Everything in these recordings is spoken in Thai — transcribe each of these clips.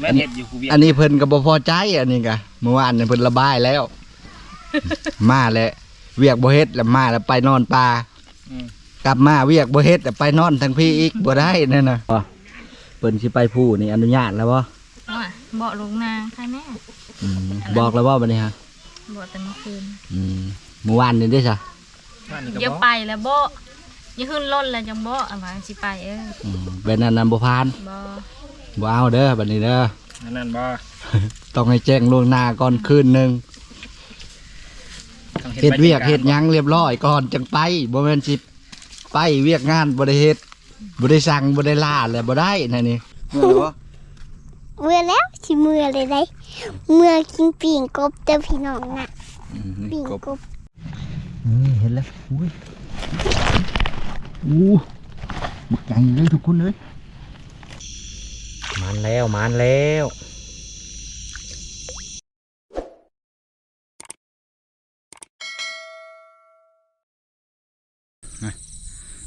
แม่นเห็ดอยู่กูเวียนอันนี้เพิ่นก็บ่พอใจอันนี้ก็เมื่อวานนี่เพิ่นระบายแล้ว มาแล้วเวียกบ่เฮ็ดแล้วมาแล้วไปนอนป่าอืมกลับมาเวียกบ่เฮ็ดแล้วไปนอนทั้งพี่อีกบ่ได้นั่นน่ะเพิ่นสิไปผู้นี่อนุญาตแล้วบ่ว่าเบาะลงนาค่ะแม่อืมบอกแล้วบ่บัดนี้ฮะเบาะแต่เมื่อคืนอืมเมื่อวานนี่ได้ซะบ้านนี่ก็อย่าบ่ไปแล้วเบาะอย่าขึ้นรถแล้วจังเบาะอะว่าสิไปเอออืมเป็นอันนั้นบ่ผ่านบ่ บ่เอาเด้อบัดนี้เด้อนั่นนั่นบ่ต้องให้แจ้งล่วงหน้าก่อนคืนหนึงต้องเฮ็ดไปเวียกจัารเฮ็ดหยังเรียบร้อยก่อนจังไปบ่แม่นสิไปเวียกงานบ่ได้เฮ็ดบ่ได้สั่งบ่ได้ล่าแล้วบ่ได้นั่นนี่เมื่อบ่เมื่อแล้วสิเมื่อเลยได้เมื่อกินปิ่งกบเจ้าพี่น้องน่ะอืมนี่ปิ่งกบกบนี่เห็นแล้วอุ้ยอู้บักใหญ่เลยทุกคนเลย มันแล้วมันแล้ว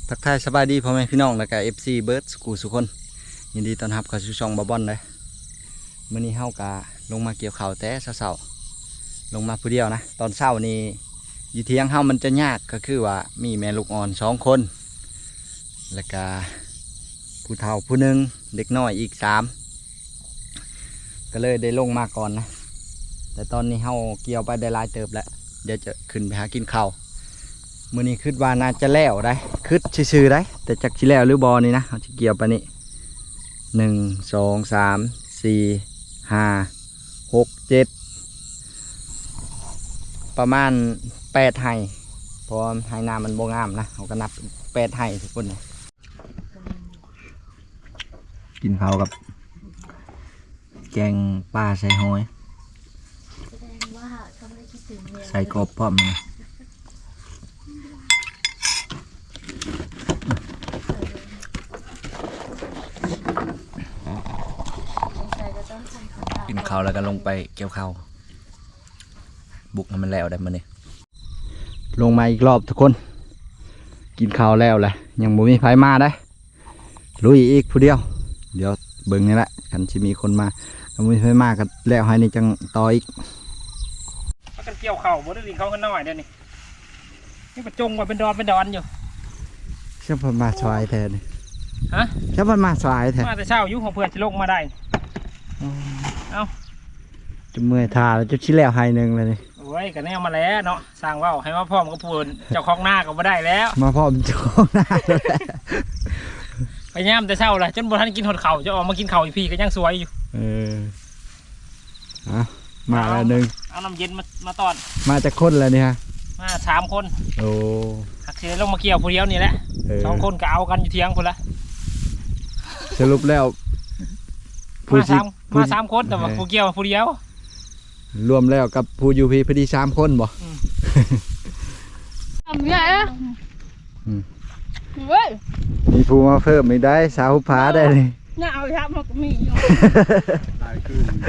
ทักทายสบายดีพ่อแม่พี่น้องแล้วก็ FC เบิร์ดสกูสุคน ยินดีต้อนรับเข้าสู่ช่องบาบอนเลยมื้อนี้เฮากะลงมาเกี่ยวข้าวแต่เช้าๆลงมาผู้เดียวนะ ตอนเช้านี้อยู่เทียงเฮามันจะยากก็คือว่ามีแม่ลูกอ่อนสองคน แล้วก็ ผู้เฒ่าผู้หนึ่งเด็กน้อยอีกสามก็เลยได้ลงมาก่อนนะ แต่ตอนนี้เฮาเกี่ยวไปได้ลายเติบแล้ว เดี๋ยวจะขึ้นไปหากินข้าวมื้อนี้คิดว่าน่าจะแล้วได้คิดซื่อๆได้ แต่จักสิแล้วหรือบอนี่นะเฮาสิเกี่ยวไปนี่หนึ่งสองสามสี่ห้าหกเจ็ดประมาณแปดไห่พราะว่าไห่นามันโบงามนะเขาก็นับแปดไห่ทุกคนเลย กินข้าวกับ แกงปลาใส่หอยใส่กบพร้อมนะกินข้าวแล้วก็ลงไปเกี่ยวข้าวบุกให้มันแล้วได้มาเนี่ยลงมาอีกรอบทุกคน กินข้าวแล้วแหละยังบ่มีไผมาได้ลุยอีกผู้เดียวเดี๋ยวเบิ่งนี่แหละคันสิมีคนมาก็บ่มีไผมาก็แล้วให้นี่จังต่ออีกพากันเกี่ยวเข่าบ่ได้ลิงเขากันน้อยเดี๋ยวนี้นี่ประจงว่าเป็นดอนเป็นดอนอยู่เชื่อเพิ่นมาสายแทนฮะเชื่อเพิ่นมาสายแทนมาแต่เช้าอยู่ของเพื่อนสิลงมาได้จะเมื่อยทาแล้วจะชิแล้วให้หนึงเลยนี่โอ้ยก็แนวมาแล้วเนาะสร้างเว่าให้มาพร้อมกับพูนเจ้าของหน้าก็บ่ได้แล้ว มาพร้อมโจงหน้าเลย ไปย่ามแต่เช้าเลยจนบ่ทันกินหดเข่าวจะออกมากินเข่าวอีกพี่ก็ยังสวยอยู่ เอออะมาแล้วหนึงเอาน้ำเย็นมามาตอนมาจากคนแล้วนี่ฮะมาสามคนโอ้หักเสียลงมาเกี่ยวผู้เดียวนี่แหละเออสองคนก็เอากันอยู่เทียงคนละสรุปแล้วผู้มาสิ สามผู้มาสิสามคนแต่ว่าเออ ผู้เกี่ยวผู้เดียว รวมแล้วกับผู้อยู่พีพอดีสามคนบ่ ทำใหญ่อะอืม เว้ย มีผู้มาเพิ่มไม่ได้ สาวผาได้นี่หน้าเอาชับมันก็มีอยู่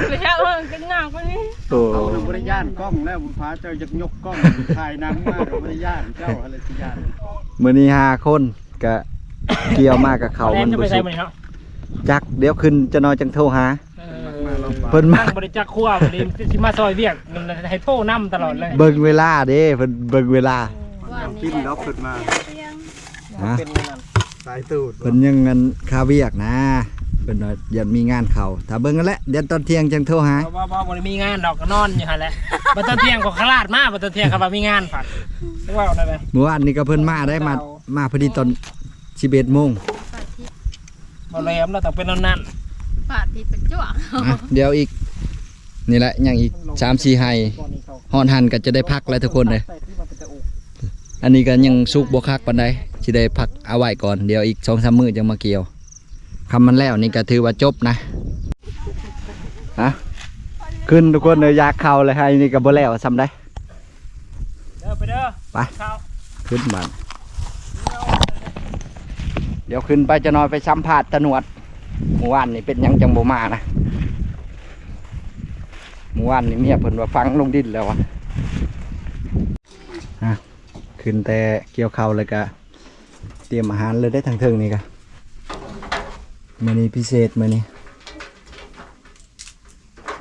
ไปชับมันก็หน้าก็นี่โอ้เอาทางบริยานกล้องแล้วบุญพาเจ้าจะยกกล้องถ่ายหนังมากกับบริยานเจ้าอะไรสิยานมื้อนี้ห้าคนก็เกี่ยวมากกับเขาแลมันนจะไปบ่ใส่สุกมันเนาะจักเดี๋ยวขึ้นจะนอนจังโทรหาเอมาลองเพิ่นมาตั้งบริจาคครัวบริสิมาซอยเวียกมันให้โทษน้ำตลอดเลย เบิ่งเวลาเด้เพิ่นเบิ่งเวลาปิ้นล็อกขึ้นมาฮะเป็นอย่างนั้น สายตูดเพิ่นยังเงินค่าเวียกนะเพิ่นว่ายันมีงานเขาถ้าเบิ่งกันแหละเดี๋ยวตอนเที่ยงจังโทรหาเพราะว่าบ่ได้มีงานดอกก็นอนอยู่หั่นแหละบัดตอนเที่ยงก็ขลาดมาบัดตอนเที่ยงเขาว่ามีงานฝากเรียกว่าอะไรนะเมื่อวานนี้ก็เพิ่นมาได้มามาพอดีตอน11โมงบ่แหลมเราต้องเป็นนั่นนั่นปาดติดประจวกอะเดี๋ยวอีก นี่แหละยังอีก3-4ไห้ก่อนนี้เขาฮอนหันก็จะได้พักแล้วทุกคนเลย ใส่ที่มันเป็นตะ อุอันนี้ก็ยังสุกบวคักปันใดสิได้พักเอาไว้ก่อนเดี๋ยวอีกสองสามมื้อจะมาเกี่ยวคำมันแล้วนี่ก็ถือว่าจบนะฮะขึ้นทุกคนเลยอยากเข้าเลยให้นี่ก็บ่แล้วซ้ำได้เด้อไปเด้อไปเข้าขึ้นบ้านเดี๋ยวขึ้นไปจะนอนไปสัมภาษณ์ตะหนวดเมื่อวานนี่เป็นหยังจังบ่มานะเมื่อวานนี่เมียเพิ่นว่าฟังลงดินแล้วอะอะ ขึ้นแต่เกี่ยวข้าวเลยก็เตรียมอาหารเลยได้ทางเทิงนี่ก็มื้อนี้พิเศษมื้อนี้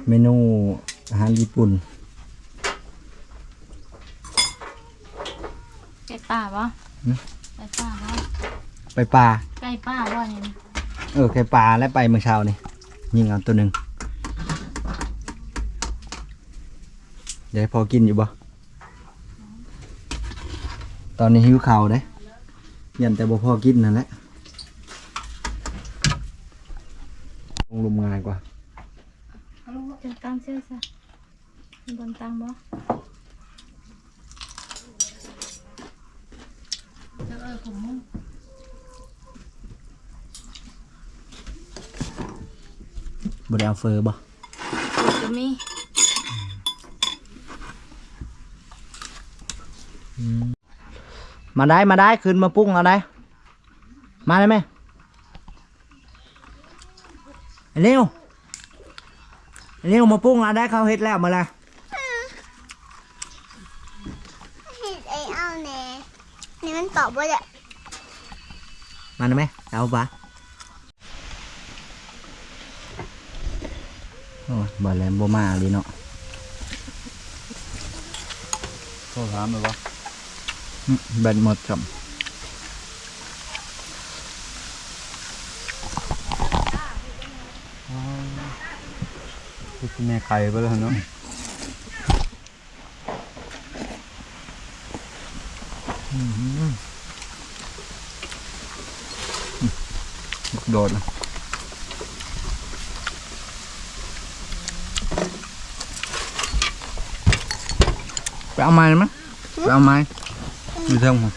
เมนูอาหารญี่ปุ่นไก่ป่าบ่หืมไก่ป่าบ่ไปปลาไก่ป่าบ่เนี่ยนะเออไก่ปลาและไปเมื่อเช้านี่ยิงเอาตัวหนึ่งเดี๋ยวให้พอกินอยู่บ่ ตอนนี้หิวข่าวเด้ยันแต่บ่พอกินนั่นแหละลงลมง่ายกว่าจะตั้งเสื้อซะบนตั้งบ่เจ้าเออผมมึงบ่ได้เอาเฟอร์บ่จะมีมาได้มาได้ขึ้นมาปุ้งเอาได้มาได้ไหมเร็วเร็วมาปุ้งเอาได้เขาเฮ็ดแล้วมาละเห็ดไอเอาแน่นี่มันตอบว่าจะมาได้ไหมเอาปะโอ้ยบ่แลมบ่มาเลยเนาะโทรถามเลยว่าอืม แบตหมดครับคือแม่ไข่ไปแล้วเนาะโดดนะไปเอาไม้มั้ยไปเอาไม้ อยู่เทิงผม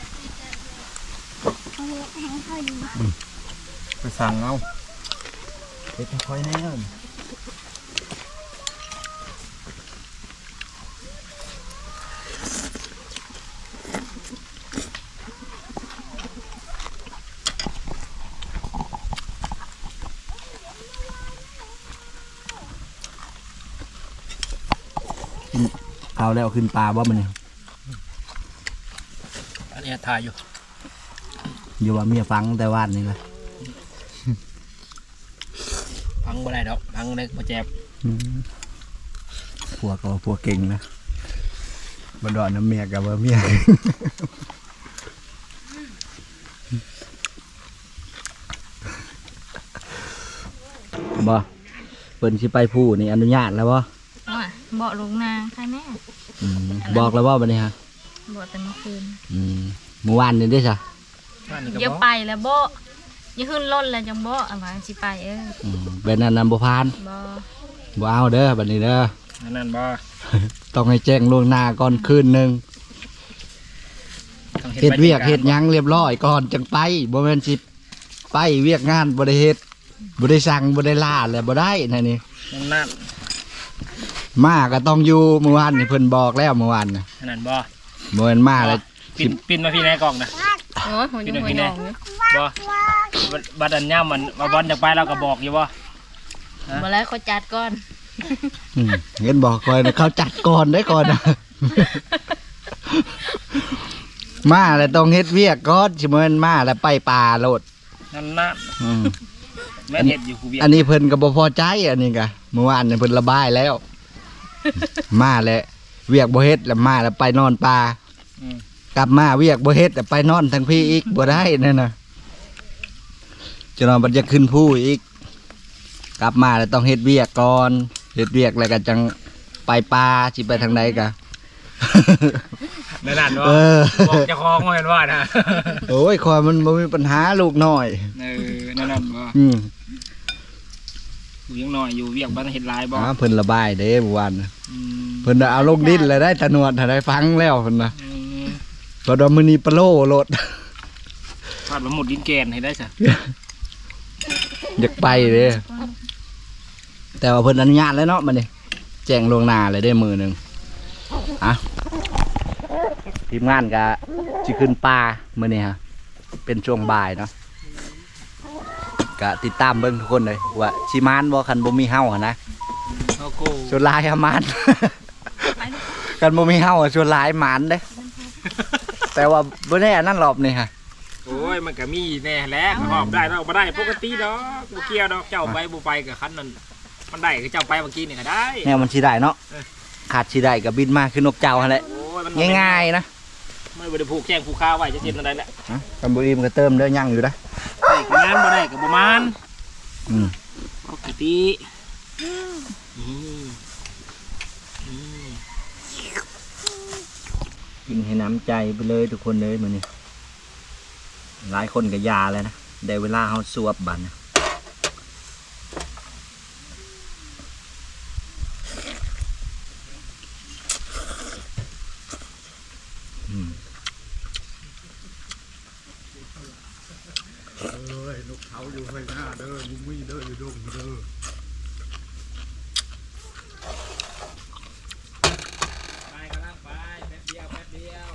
เอาเลี้ยงให้เขาดีไปสั่งเอาเฮ็ดค่อยแน่เอาแล้วขึ้นปลาบ่มันเนี่ย อันนี้ถ่ายอยู่ อยู่ว่าเมียฟังแต่วานนี่แหละพังบ่ได้ดอกพังเล็กบ่แจ็บผัวก็ว่าผัวเก่งนะบ่ดอนน้ำเมียกับว่าเมียบ่เปิ้นสิไปผู้นี่อนุญาตแล้วบ่ว่าเบาะลงนางใครแน่อืมบอกแล้วบ่บัดนี้ฮะเบาะแต่เมื่อคืนอืมเมื่อวานนี่ได้ซะบ้านนี่ก็อย่าบ่ไปแล้วเบาะอย่าขึ้นรถแล้วจังเบาะอะไรสิไปเอออืมเป็นอันนั้นบ่ผ่านบ่บ่เอาเด้อบัดนี้เด้ออันนั้นบ่ ต้องให้แจ้งล่วงหน้าก่อนคืนหนึงต้องเฮ็ดเวียกใบเฮ็ดหยังเรียบร้อยก่อนจังไปบ่แม่นสิไปเวียกงานบ่ได้เฮ็ดบ่ได้สั่งบ่ได้ล่าแล้วบ่ได้นั่นนี่นั่นนั่นมาก็ต้องอยู่เมื่อวานนี่เพิ่นบอกแล้วเมื่อวานน่ะอันนั้นบ่ บ่แม่นมาแล้วปินปินมาพี่ในกล่องนะโอ้ยผมยังไม่ยอมอยู่บ่บัดบัดอันย่ามันมาบอลจะไปเราก็บอกอยู่บ่บ่แล้วเขาจัดก่อนอืมเห็นบอกก่อนนะเขาจัดก่อนได้ก่อนนะมาแล้วต้องเฮ็ดเวียกก่อนสิมื้อนั้นมาแล้วไปป่าโลดนั่นนั่นอืมแม่นเฮ็ดอยู่กูเวียกอันนี้เพิ่นก็บ่พอใจอันนี้ก็เมื่อวานนี่เพิ่นระบายแล้ว มาแล้ว เวียกบ่เฮ็ดแล้วมาแล้วไปนอนป่าอืม กลับมาเวียกบ่เฮ็ดแต่ไปนอนทั้งพี่อีกบ่ได้นั่นน่ะจะนอนบัดจะขึ้นผู้อีก กลับมาแล้วต้องเฮ็ดเวียกก่อนเฮ็ดเวียกแล้วก็จังไปป่าสิไปทางใดกะ นั่นนั่นบ่เออ บอกเจะคล้าของว่าเห็นว่านะโอ้ยคอยมันบ่มีปัญหาลูกน้อย เออนั่นนั่นบ่อืมอยู่ยังน้อยอยู่เวียกบ้านเฮ็ดหลายบ่อ่าเพิ่นระบายเด้เมื่อวานน่ะอืมเพิ่นน่ะเอาลงดินแล้วได้ตะนวดถ้าได้ฟังแล้วเพิ่นน่ะอืมเพิ่นว่ามื้อนี้ปะโลโลดพาดมาหมดดินแกนให้ได้ซะอยากไปเด้แต่ว่าเพิ่นอนุญาตแล้วเนาะบัดนี้แจ้งล่วงหน้าเลยได้มือหนึงอะทีมงานก็สิขึ้นป่ามื้อนี้ฮะเป็นช่วงบ่ายเนาะก็ติดตามเบิ่งทุกคนเลยว่าสิมานบ่คันบ่มีเฮาหั่นนะโอ้โหชวนหลายอะหมาน กันบ่มีเฮาอะชวนหลายหมานเด้แต่ว่าบ่ได้อันนั้นรอบนี่ฮะโอ้ยมันก็มีแน่แหละหอบได้แล้วบ่ได้ปกติดอกบ่เกี่ยวดอกเจ้าไปบ่ไปกับคันนั้นมันได้คือเจ้าไปเมื่อกี้นี่ก็ได้ แนวมันสิได้เนาะเออขาดสิได้ก็บินมาคือนกเจ้าหั่นแหละโอ้ยมันง่ายๆนะไม่ได้ผูกแข้งผูกขาไว้จะเจ็บอะไรแหละฮะกันบ่อิ่มก็เติมเด้อยังอยู่นะได้กับงานบ่ได้กับบ่มานอืม ปกติอืมอืม กินให้น้ำใจไปเลยทุกคนเลยมือนี้หลายคนก็ยาเลยนะได้เวลาเขาสวบบันนะอืม เอ้ยนกเขาอยู่ไฟหน้าเด้อมุ้งมีเด้ออยู่ดงเด้อ ไปกำลังไปแป๊บเดียวแป๊บเดียว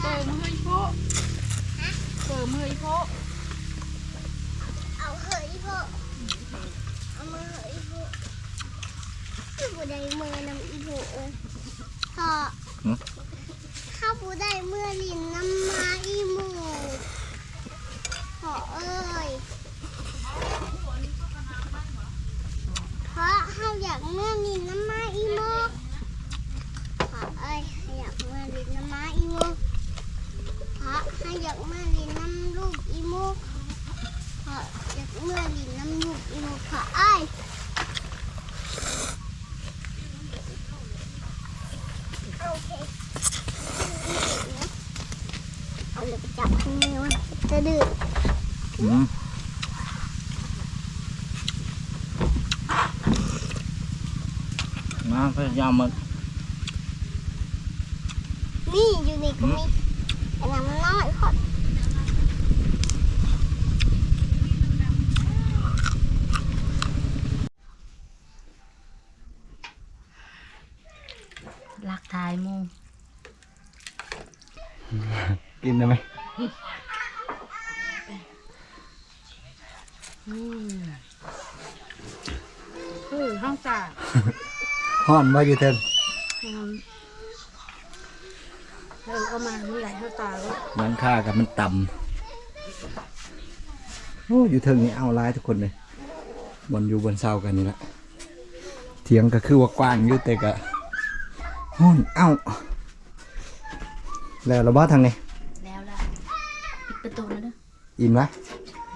เปิดมือให้โพะเปิดมือให้โพะ เอาเหยพวกเอามือเหยพวกข้าบูได้มือนำอีพวกเอ้ย พอข้าบูได้เมื่อลินน้ำมาอีหมูพอเอ้ยเพราะข้าอยากเมื่อลินน้ำมาอีโมกพอเอ้ยข้าอยากเมื่อลินน้ำมาอีโมกเพราะข้าอยากเมื่อลินน้ำลูกอีโมกเพราะอยากเมื่อลินน้ำลูกอีโมกค่ะไอ้ยโอเคเอาเลยไป จับข้างในมันจะดื้ออืมมาพยายามมานี่อยู่นี่ก็มีแต่น้ำน้อยพอดรักทายมู กินได้ไหม คือห้องจ่าฮ้อนบ่อยู่เทิงเออเอามาไมีหลายห้องจ่าแล้วหลังคากับมันต่ำโอ้อยู่เทิงนี่เอาลายทุกคนเลยบนอยู่บนเสากันนี่แหละเถียงก็คือว่ากว้างอยู่แต่ก็ฮ้อนเอ้าแล้วเราบ้าทางนี้แล้วล่ะ ปิดประตูแล้วเด้ออิ่มละ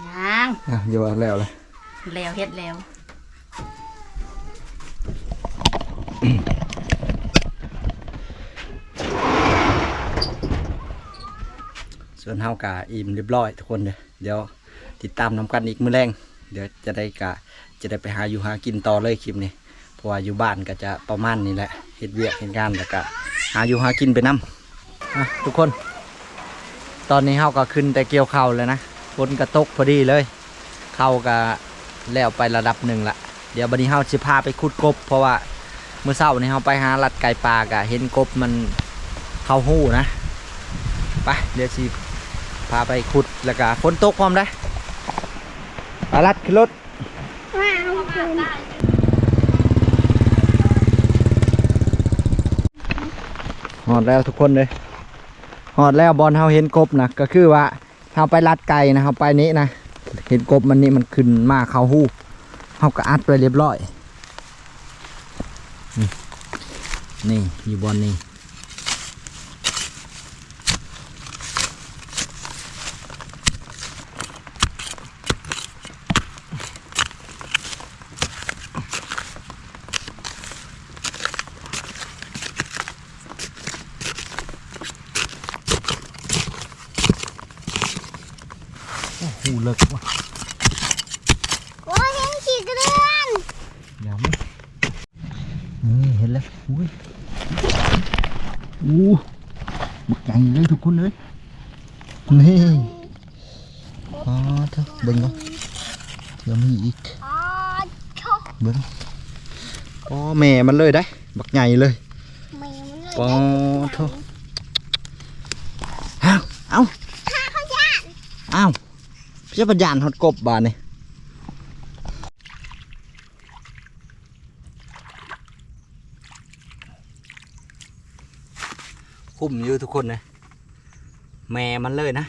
ยังอะอยู่ว่าแล้วเลยแล้วเฮ็ดแล้วส่วนเฮากะอิ่มเรียบร้อยทุกคนเลยเดี๋ยวติดตามนำกันอีกมื้อแรงเดี๋ยวจะได้กะจะได้ไปหาอยู่หากินต่อเลยคลิปนี้เพราะว่าอยู่บ้านก็จะประมาณนี้แหละเฮ็ดเวียกเฮ็ดงานแล้วก็หาอยู่หากินไปนํอะทุกคน ตอนนี้เฮาก็ขึ้นแต่เกี่ยวข้าวแล้วนะฝนกระตกพอดีเลย เข้าวก็แล้วไประดับหนึ่งละเดี๋ยวบัดนี้เฮาสิพาไปขุดกบ เพราะว่าเมื่อเช้านี้เฮาไปหาลัดไก่ปลากะเห็นกบมันเข้าหู้นะไปเดี๋ยวสิพาไปขุดแล้วก็ฝนตกพร้อมได้ไปลัดขึ้นรถว้าวคุณหอดแล้วทุกคนเลย หอดแล้วบอลเฮาเห็นกบนะก็คือว่าเฮาไปลัดไก่นะเฮาไปนี้นะเห็นกบมันนี่มันขึ้นมาเขาหู้เฮาก็อัดไปเรียบร้อย นี่นี่อยู่บอลนี่ ลิกว่ะ โอ้ยเห็นขี้กระเดือน ยำนี่เห็นแล้วอุ้ยอู้บักใหญ่เลยทุกคนเลยนี่อ๋อเถอะเบิ่งก่อนเดี๋ยวมีอีกอ๋อชกเบิ่งอ๋อแม่มันเลยได้ บักใหญ่เลยไม่มันเลยปอโถอ้าเอาข้าเขาย่านอ้าปัญญานฮอดกบบานนี่คุ้มอยู่ทุกคนเลยแม่มันเลยนะ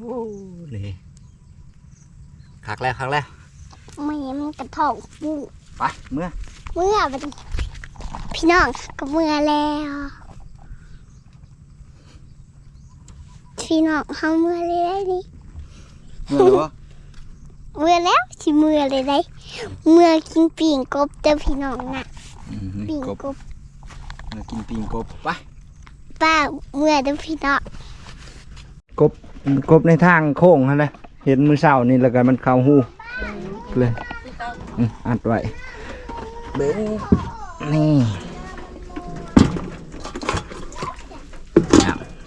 โอ้นี่คักแล้วคักแล้วไม่มันกระทอกปูไปเมื่อ เมื่อเป็นพี่น้องก็เมื่อแล้วพี่น้องเขาเมื่อเลยได้นี่เมื่อหรือวะเมื่อแล้วสิเมื่อเลยได้ เมื่อกินปิ่งกบเจอพี่น้องน่ะอืมปิ่งกบกบเมื่อกินปิงกบไปป้าเมื่อเด้อพี่น้องกบ กบในทางโค้งฮะเลยเห็นมือเสานี่แล้วกันมันเข้าหูเลยอัดไว้เบิ้งนี่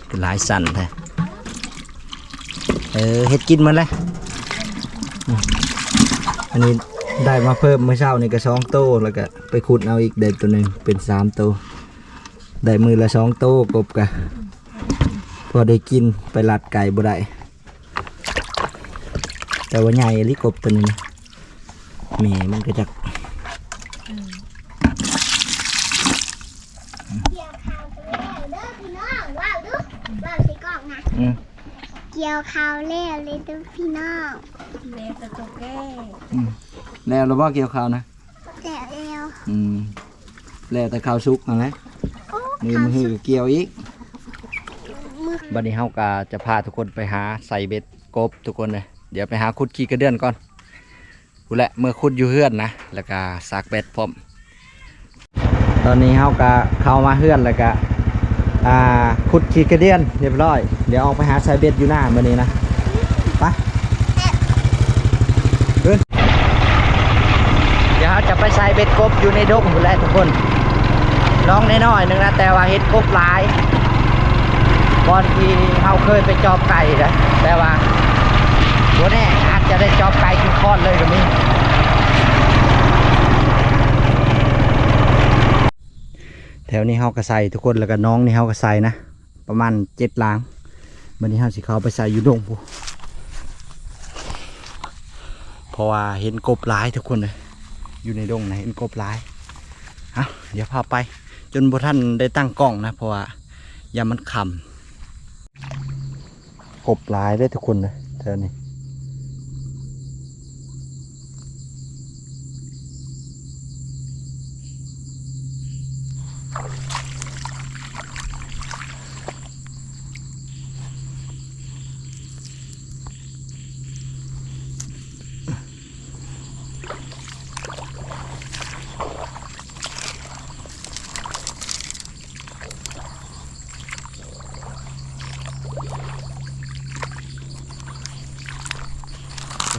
คือหลายสั่นแท้เออเฮ็ดกินมันเลยอันนี้ได้มาเพิ่มเมื่อเช้านี่ก็สองโตแล้วก็ไปขุดเอาอีกได้ตัวหนึ่งเป็นสามโตวได้มือละสองโตกบกะ พอได้กินไปลัดไก่บ่ได้แต่ว่าใหญ่ลิกบตัวนี้นะแหม่มันก็จะเกี่ยวข้าวแล้วเด้อพี่น้องว้าวดูว้าวสิกล้องนะอืมเกี่ยวข้าวแล้วเลยเด้อพี่น้องแล้วเราบ่เกี่ยวข้าวนะแล้วแล้วอืมแล้วแต่ข้าวสุกนั่นแหละโอ้มือมือหือเกี่ยวอีก มือบัดนี้เฮากะจะพาทุกคนไปหาใส่เบ็ดกบทุกคนเลยเดี๋ยวไปหาคุดขี้กระเดื่อนก่อนกูแหละเมื่อคุดอยู่เฮือนนะแล้วก็ซักเบ็ดพร้อมตอนนี้เฮากะเข้ามาเฮือนแล้วก็อ่าคุดขี้กระเดือนเรียบร้อย เดี๋ยวออกไปหาใส่เบ็ดอยู่หน้าเมื้อนี้นะไปขึ้นเดี๋ยวเราจะไปใส่เบ็ดกบอยู่ในดงอยู่แหล้วทุกคนน้องน้อยๆหนึงนะแต่ว่าเห็ดกบหลาย ก่อนที่เราเคยไปจอบไก่นะแต่ว่าตัวแน่อาจจะได้จอบไก่กินคอดเลยก็มีแถวนี้เฮาก็ใส่ทุกคนแล้วก็น้องนี่เฮาก็ใส่นะประมาณเจ็ดล้างวันนี้เฮาสิเขาไปใส่อยู่ดงพูเพราะว่าเห็นกบหลายทุกคนเลยอยู่ในดงนะเห็นกบหลายเอาเดี๋ยวพาไป จนบ่ท่านได้ตั้งกล้องนะเพราะว่ายามันคำ กบหลายได้ทุกคนนะเลยเธอ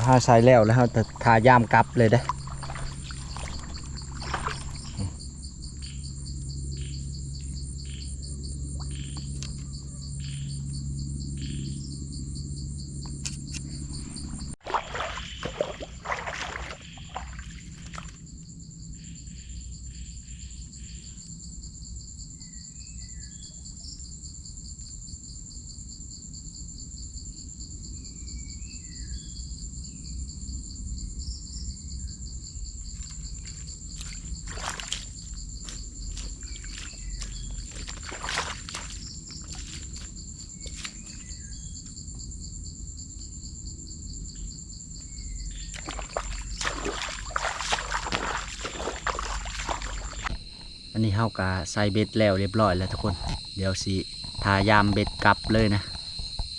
ข้าใส่แล้วแล้วเราจะทายามกลับเลยได้อ นนี้เฮากะใส่เบ็ดแล้วเรียบร้อยแล้วทุกคน เดี๋ยวสิทายามเบ็ดกลับเลยนะ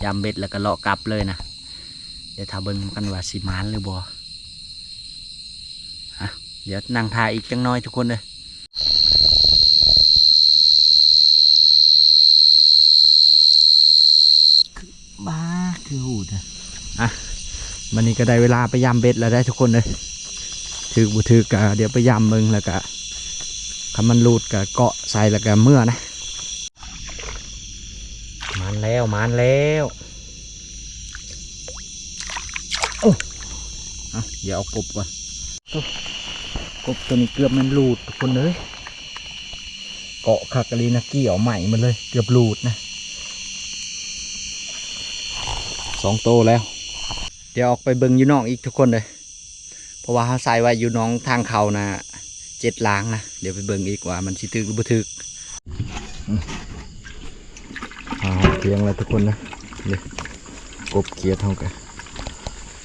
ยามเบ็ดแล้วก็เลาะกลับเลยนะ เดี๋ยวถ้าเบิ่งกันว่าสิมานหรือบ่ฮะเดี๋ยวนั่งทาอีกจังน้อยทุกคนเลยบ้าคือหูดอะอะวันนี้ก็ได้เวลาไปยำเบ็ดแล้วได้ทุกคนเลยถือบุถือกะเดี๋ยวไปยำมึงแล้วก็ คำมันรูดกะเกาะใส่แล้วก็เมื่อนะมันแล้วมันแล้วโอ้เอาเดี๋ยวเอากบก่อนกบตัวนี้เกือบมันรูดทุกคนเลยเกาะคากะลีนะเกี่ยวใหม่มันเลย เกือบรูดนะสองโตแล้ว เดี๋ยวออกไปเบิ่งอยู่น้องอีกทุกคนเลยเพราะว่าเขาใส่ไว้อยู่น้องทางเขานะ จ็ดล้างนะ เดี๋ยวไปเบิ่งอีกว่ามันสิถึกหรือบ่ถึกอืมอ่าเทียงแล้วทุกคนนะเดี๋ยวกบเกียร์เท่ากัน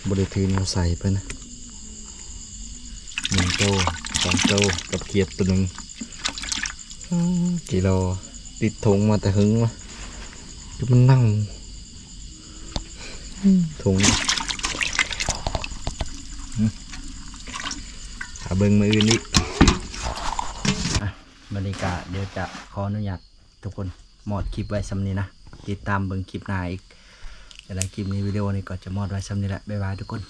บริทีนเราใส่ไปนะหนึ่งโตสองโตกับเกียร์ตัวหนึ่งอืมกิโลติดถุงมาแต่หึงวะคือมันนั่งถุงหาเบิงมืออื่นอีก บรรยากาศเดี๋ยวจะขออนุญาตทุกคนมอดคลิปไว้ซ้ำนี้นะ ติดตามเบิงคลิปหน้าอีกจะได้คลิปนี้วิดีโอนี้ก็จะมอดไว้ซ้ำนี้แหละบ๊ายบายทุกคน